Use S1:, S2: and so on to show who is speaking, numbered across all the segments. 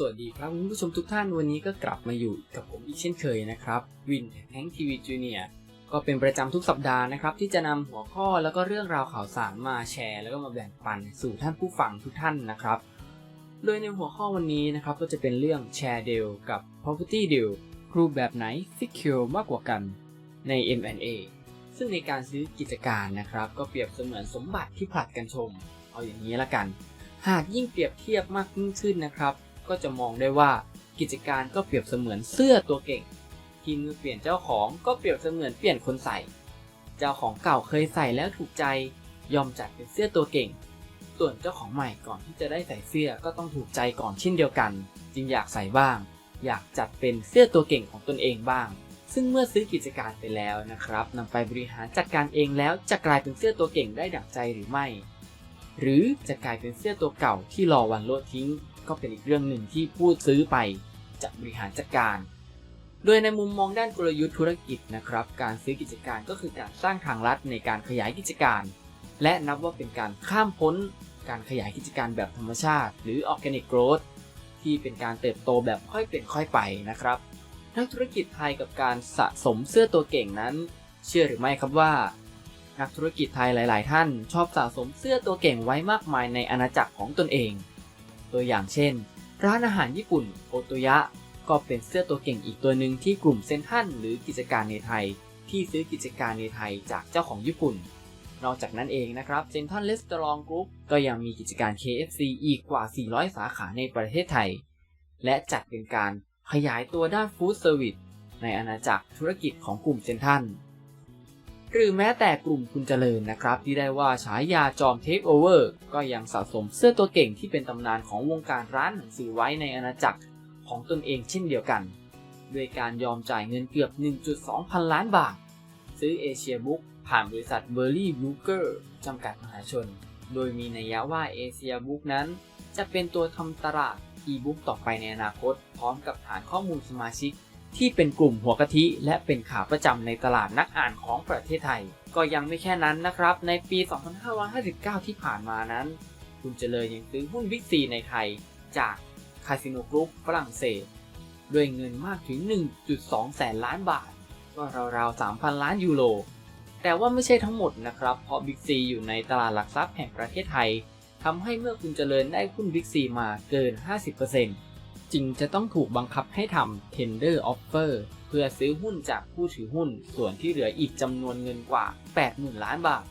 S1: สวัสดีครับคุณผู้ชมทุกท่านวันนี้ก็กลับมาอยู่กับผมอีกเช่นเคยนะครับวินแฮงทีวีจูเนียก็เป็นประจำทุกสัปดาห์นะครับ ที่จะนำหัวข้อแล้วก็เรื่องราวข่าวสารมาแชร์ แล้วก็มาแบ่งปันสู่ท่านผู้ฟังทุกท่านนะครับ โดยในหัวข้อวันนี้นะครับก็จะเป็นเรื่องแชร์เดลกับ property deal รูปแบบไหน secure มากกว่ากันใน M&A ซึ่งในการซื้อกิจการนะครับ ก็เปรียบเสมือนสมบัติที่ผลัดกันชม เอาอย่างนี้ละกัน หากยิ่งเปรียบเทียบมากยิ่งขึ้นนะครับ ก็จะมองได้ว่ากิจการก็เปรียบเสมือนเสื้อตัวเก่ง ที่มือเปลี่ยนเจ้าของก็เปรียบเสมือนเปลี่ยนคนใส่ เจ้าของเก่าเคยใส่แล้วถูกใจ ยอมจัดเป็นเสื้อตัวเก่ง ส่วนเจ้าของใหม่ก่อนที่จะได้ใส่เสื้อก็ต้องถูกใจก่อนเช่นเดียวกัน จึงอยากใส่บ้าง อยากจัดเป็นเสื้อตัวเก่งของตนเองบ้าง ซึ่งเมื่อซื้อกิจการไปแล้วนะครับนำไปบริหารจัดการเองแล้วจะกลายเป็นเสื้อตัวเก่งได้ดั่งใจหรือไม่ หรือจะกลายเป็นเสื้อตัวเก่าที่รอวันโลดทิ้ง ก็เป็นอีกเรื่องหนึ่งที่ผู้ซื้อไปจะบริหารจัดการ โดยในมุมมองด้านกลยุทธ์ธุรกิจนะครับ การซื้อกิจการก็คือการสร้างทางลัดในการขยายกิจการ และนับว่าเป็นการข้ามพ้นการขยายกิจการแบบธรรมชาติ หรือ Organic Growth ที่เป็นการเติบโตแบบค่อยเป็นค่อยไปนะครับนักธุรกิจไทยกับการสะสมเสื้อตัวเก่งนั้น เชื่อหรือไม่ครับว่า นักธุรกิจไทยหลาย ๆ ท่าน ชอบสะสมเสื้อตัวเก่งไว้มากมายในอาณาจักรของตนเอง ตัวอย่างเช่น ร้านอาหารญี่ปุ่นโอโตยะ ก็เป็นเสื้อตัวเก่งอีกตัวหนึ่งที่กลุ่มเซนทันหรือกิจการในไทย ที่ซื้อกิจการในไทยจากเจ้าของญี่ปุ่น นอกจากนั้นเองนะครับเซนทันเลสตอรองกรุ๊ปก็ยังมีกิจการ KFC อีกกว่า 400 สาขาในประเทศไทย และจัดเป็นการขยายตัวด้านฟู้ดเซอร์วิสในอาณาจักรธุรกิจของกลุ่มเซนทัน หรือแม้แต่กลุ่มคุณเจริญนะครับ ที่ได้ว่าฉายาจอมเทคโอเวอร์ก็ยังสะสมเสื้อตัวเก่งที่เป็นตำนานของวงการร้านหนังสือไว้ในอาณาจักรของตนเองเช่นเดียวกัน ด้วยการยอมจ่ายเงินเกือบ 1.2 พันล้านบาท ซื้อเอเชียบุ๊กผ่านบริษัทเบอร์รี่บุ๊กเกอร์จำกัดมหาชน โดยมีนัยยะว่าเอเชียบุ๊กนั้น จะเป็นตัวทำตลาดอีบุ๊กต่อไปในอนาคต พร้อมกับฐานข้อมูลสมาชิก ที่เป็นกลุ่มหัวกะทิ และเป็นขาประจำในตลาดนักอ่านของประเทศไทย ก็ยังไม่แค่นั้นนะครับ ในปี 2559 ที่ผ่านมานั้น คุณเจริญยังซื้อหุ้นบิ๊กซีในไทย จากคาสิโนกรุ๊ปฝรั่งเศส ด้วยเงินมากถึง 1.2 แสนล้านบาท ก็ราวๆ 3,000 ล้านยูโร แต่ว่าไม่ใช่ทั้งหมดนะครับ เพราะบิ๊กซีอยู่ในตลาดหลักทรัพย์แห่งประเทศไทยทำให้เมื่อคุณเจริญได้หุ้นบิ๊กซีมาเกิน 50% จึงจะต้องถูกบังคับให้ทำ tender offer เพื่อซื้อหุ้นจากผู้ถือหุ้น ส่วนที่เหลืออีกจำนวนเงินกว่า 80,000 ล้านบาท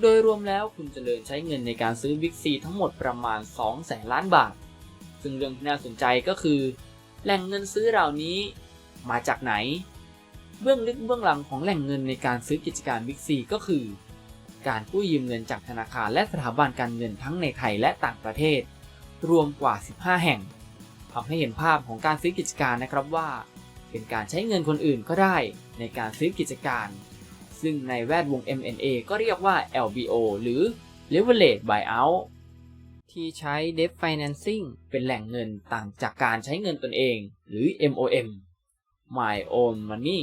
S1: โดยรวมแล้วคุณเจริญใช้เงินในการซื้อบิ๊กซีทั้งหมดประมาณ 2 แสนล้านบาท ซึ่งเรื่องที่น่าสนใจก็คือ แหล่งเงินซื้อเหล่านี้มาจากไหน เบื้องลึกเบื้องหลังของแหล่งเงินในการซื้อกิจการบิ๊กซีก็คือ การกู้ยืมเงินจากธนาคารและสถาบันการเงินทั้งในไทยและต่างประเทศ รวมกว่า 15 แห่ง ทำให้เห็นภาพของการซื้อกิจการนะครับว่า เป็นการใช้เงินคนอื่นก็ได้ในการซื้อกิจการ ซึ่งในแวดวง M&A ก็เรียกว่า LBO หรือ Leverage Buyout ที่ใช้ Debt Financing เป็นแหล่งเงินต่างจากการใช้เงินตนเอง หรือ MOM My Own Money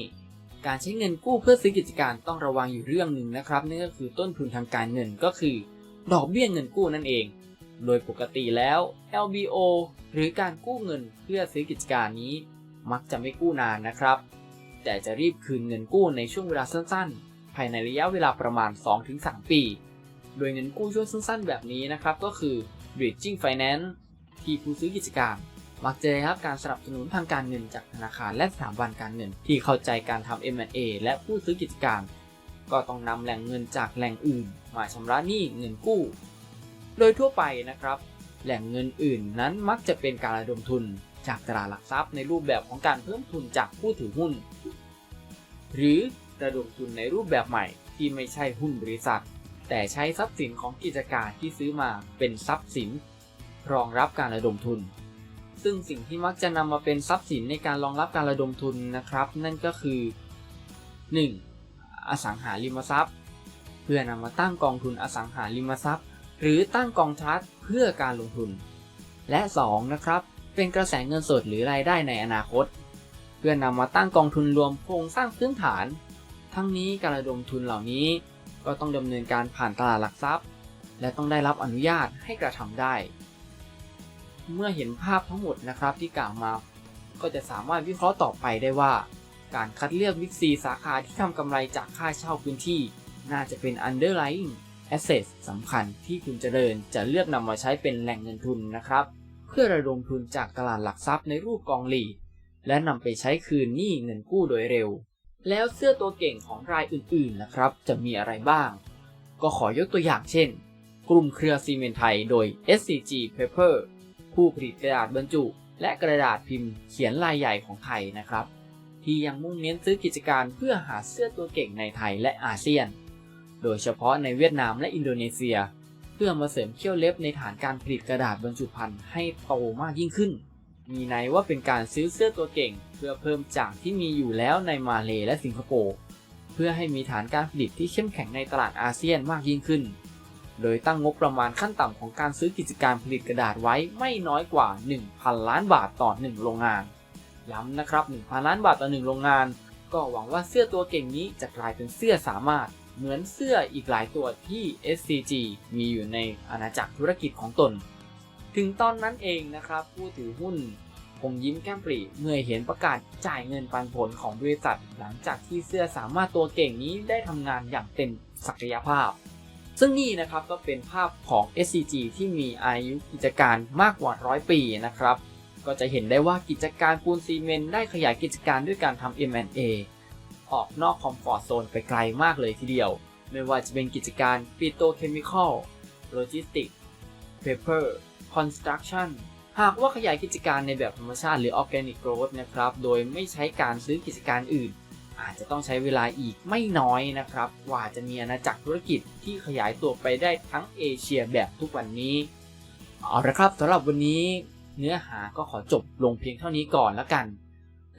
S1: การใช้เงินกู้เพื่อซื้อกิจการต้องระวังอยู่เรื่องหนึ่งนะครับนั่นก็คือต้นทุนทางการเงินก็คือ ดอกเบี้ยเงินกู้นั่นเอง โดยปกติแล้ว LBO หรือการกู้เงินเพื่อซื้อกิจการนี้ มักจะไม่กู้นานนะครับ แต่จะรีบคืนเงินกู้ในช่วงเวลาสั้นๆ ภายในระยะเวลาประมาณ 2-3 ปี โดยเงินกู้ช่วงสั้นๆ แบบนี้นะครับ ก็คือ bridging finance ที่ผู้ซื้อกิจการ มักจะได้รับการสนับสนุนทางการเงินจากธนาคารและสถาบันการเงิน ที่เข้าใจการทำ M&A และผู้ซื้อกิจการ ก็ต้องนำแหล่งเงินจากแหล่งอื่น มาชำระหนี้เงินกู้ โดยทั่วไปนะครับ แหล่งเงินอื่นนั้นมักจะเป็นการระดมทุนจากตลาดหลักทรัพย์ในรูปแบบของการเพิ่มทุนจากผู้ถือหุ้น หรือระดมทุนในรูปแบบใหม่ที่ไม่ใช่หุ้นบริษัท แต่ใช้ทรัพย์สินของกิจการที่ซื้อมาเป็นทรัพย์สิน รองรับการระดมทุน ซึ่งสิ่งที่มักจะนำมาเป็นทรัพย์สินในการรองรับการระดมทุนนะครับ นั่นก็คือ 1. อสังหาริมทรัพย์ เพื่อนำมาตั้งกองทุนอสังหาริมทรัพย์ หรือตั้งกองทัพเพื่อการลงทุน และ 2. นะครับ เป็นกระแสเงินสดหรือรายได้ในอนาคต เพื่อนำมาตั้งกองทุนรวมโครงสร้างพื้นฐาน ทั้งนี้การระดมทุนเหล่านี้ ก็ต้องดำเนินการผ่านตลาดหลักทรัพย์ และต้องได้รับอนุญาตให้กระทำได้ เมื่อเห็นภาพทั้งหมดนะครับที่กล่าวมา ก็จะสามารถวิเคราะห์ต่อไปได้ว่า การคัดเลือกวิกซีสาขาที่ทำกำไรจากค่าเช่าพื้นที่ น่าจะเป็น underlying asset สำคัญที่คุณเจริญจะเลือกนำมาใช้เป็นแหล่งเงินทุนนะครับ เพื่อระดมทุนจากตลาดหลักทรัพย์ในรูปกองหลีและนำไปใช้คืนหนี้เงินกู้โดยเร็ว แล้วเสื้อตัวเก่งของรายอื่นๆนะครับ จะมีอะไรบ้าง ก็ขอยกตัวอย่างเช่น กลุ่มเครือซีเมนต์ไทยโดย SCG Paper ผู้ผลิตกระดาษบรรจุ และกระดาษพิมพ์เขียนลายใหญ่ของไทยนะครับ ที่ยังมุ่งเน้นซื้อกิจการเพื่อหาเสื้อตัวเก่งในไทยและอาเซียน โดยเฉพาะในเวียดนามและอินโดนีเซีย เพื่อมาเสริมเขี้ยวเล็บในฐานการผลิตกระดาษบรรจุภัณฑ์ให้โตมากยิ่งขึ้น มีในว่าเป็นการซื้อเสื้อตัวเก่ง เพื่อเพิ่มจากที่มีอยู่แล้วในมาเลและสิงคโปร์เพื่อให้มีฐานการผลิตที่เข้มแข็งในตลาดอาเซียนมากยิ่งขึ้น โดยตั้งงบประมาณขั้นต่ำของการซื้อกิจการผลิตกระดาษไว้ไม่น้อยกว่า 1,000 ล้านบาทต่อ 1 โรงงาน ย้ำนะครับ 1,000 ล้านบาทต่อ 1 โรงงาน ก็หวังว่าเสื้อตัวเก่งนี้จะกลายเป็นเสื้อสามารถ เหมือนเสื้ออีกหลายตัวที่ SCG มีอยู่ในอาณาจักรธุรกิจของตน ถึงตอนนั้นเองนะครับ ผู้ถือหุ้นคงยิ้มแก้มปรีเมื่อเห็นประกาศจ่ายเงินปันผลของบริษัท หลังจากที่เสื้อสามารถตัวเก่งนี้ได้ทำงานอย่างเต็มศักยภาพ ซึ่งนี่นะครับก็เป็นภาพของ SCG ที่มีอายุกิจการมากกว่าร้อยปีนะครับ ก็จะเห็นได้ว่ากิจการปูนซีเมนต์ได้ขยายกิจการด้วยการทำ M&A ออกนอกคอมฟอร์ทโซนไปไกลมากเลยทีเดียว ไม่ว่าจะเป็นกิจการปิโตเคมีคอลโลจิสติกเพเปอร์คอนสตรักชั่นหากว่าขยายกิจการในแบบธรรมชาติหรือออร์แกนิกโกรธนะครับ โดยไม่ใช้การซื้อกิจการอื่น อาจจะต้องใช้เวลาอีกไม่น้อยนะครับ กว่าจะมีอาณาจักรธุรกิจที่ขยายตัวไปได้ทั้งเอเชียแบบทุกวันนี้ เอาละครับสำหรับวันนี้ เนื้อหาก็ขอจบลงเพียงเท่านี้ก่อนแล้วกัน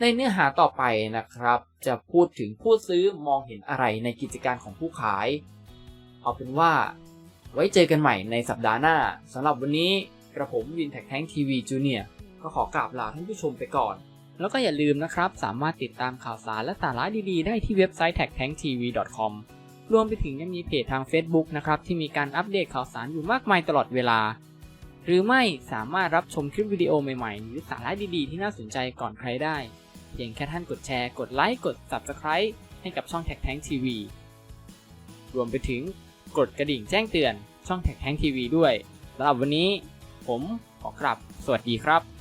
S1: ในเนื้อหาต่อไปนะครับ จะพูดถึงผู้ซื้อมองเห็นอะไรในกิจการของผู้ขาย เอาเป็นว่า ไว้เจอกันใหม่ในสัปดาห์หน้าสำหรับวันนี้กระผมวินแท็กแท้งทีวีจูเนียก็ขอกราบลาท่านผู้ชมไปก่อน แล้วก็อย่าลืมนะครับ สามารถติดตามข่าวสารและสาระดีๆ ได้ที่เว็บไซต์ t a g t a n k t v c o m รวมไปถึงยังมีเพจทาง Facebook นะครับ ที่มีการอัปเดตข่าวสารอยู่มากมายตลอดเวลา หรือไม่สามารถรับชมคลิปวิดีโอใหม่ๆ หรือสาระดีๆ ที่น่าสนใจก่อนใครได้ เพียงแค่ท่านกดแชร์ กดไลค์ กด Subscribe ให้กับช่องแท็กแท้งทีวีรวมไปถึงกดกระดิ่งแจ้งเตือนช่องแท็กแท้งทีวีด้วยสำหรับวันนี้ ผมขอกลับสวัสดีครับ